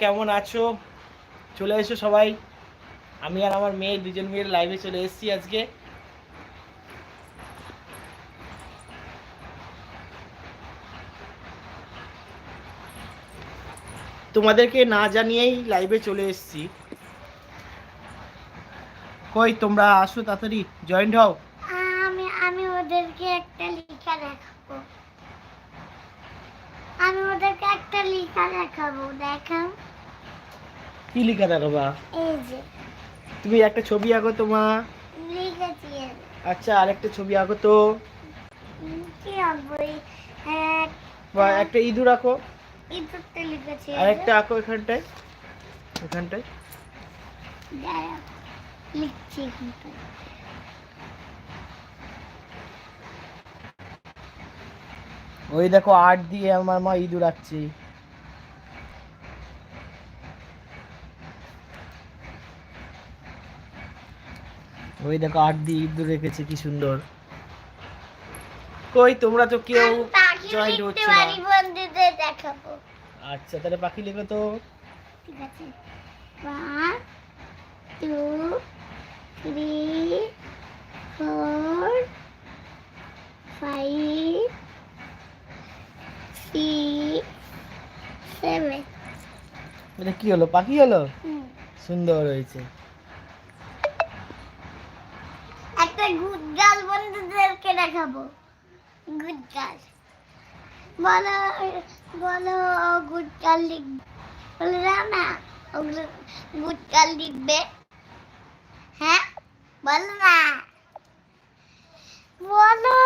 কেমন আছো? চলে এসো সবাই। আমি আর আমার মেয়ে দুজন মেয়ের লাইভে চলে এসেছি আজকে। তোমাদেরকে না জানিয়েই লাইভে চলে এসেছি। কই, তোমরা আসো তাড়াতাড়ি জয়েন্ট হও। আমি আমি ওদেরকে একটা লেখা দেখাবো আমি ওদেরকে একটা লেখা দেখাবো দেখাও। কি লিখা দেখাবা? এই যে। তুমি একটা ছবি আঁকো লিখেছি আমি। আচ্ছা আরেকটা ছবি আঁকো তো। কি আঁকবো? এই বা একটা ইঁদুর আঁকো। ইঁদুরটা লিখেছি আরেকটা আঁকো এখানটায়। এখানটায়। লিখছি। ওই দেখো আট দিয়ে আমার মা ইঁদুর আঁকছে। ওই দেখো আট দিয়ে ইঁদুর রেখেছে কি সুন্দর। কই তোমরা তো কেউ লিখতে হচ্ছে না। দেখাবো। আচ্ছা তাহলে পাখি লেখো তো। ঠিক আছে। One two three four five six seven এটা কি হলো? পাখি হলো? সুন্দর হয়েছে। একটা গুড গার্ল বন্ধুদেরকে দেখাবো গুড গার্ল বলো বলো গুড গার্ল লিখবে বলে দাও না গুড গার্ল লিখবে হ্যাঁ বলো না বলো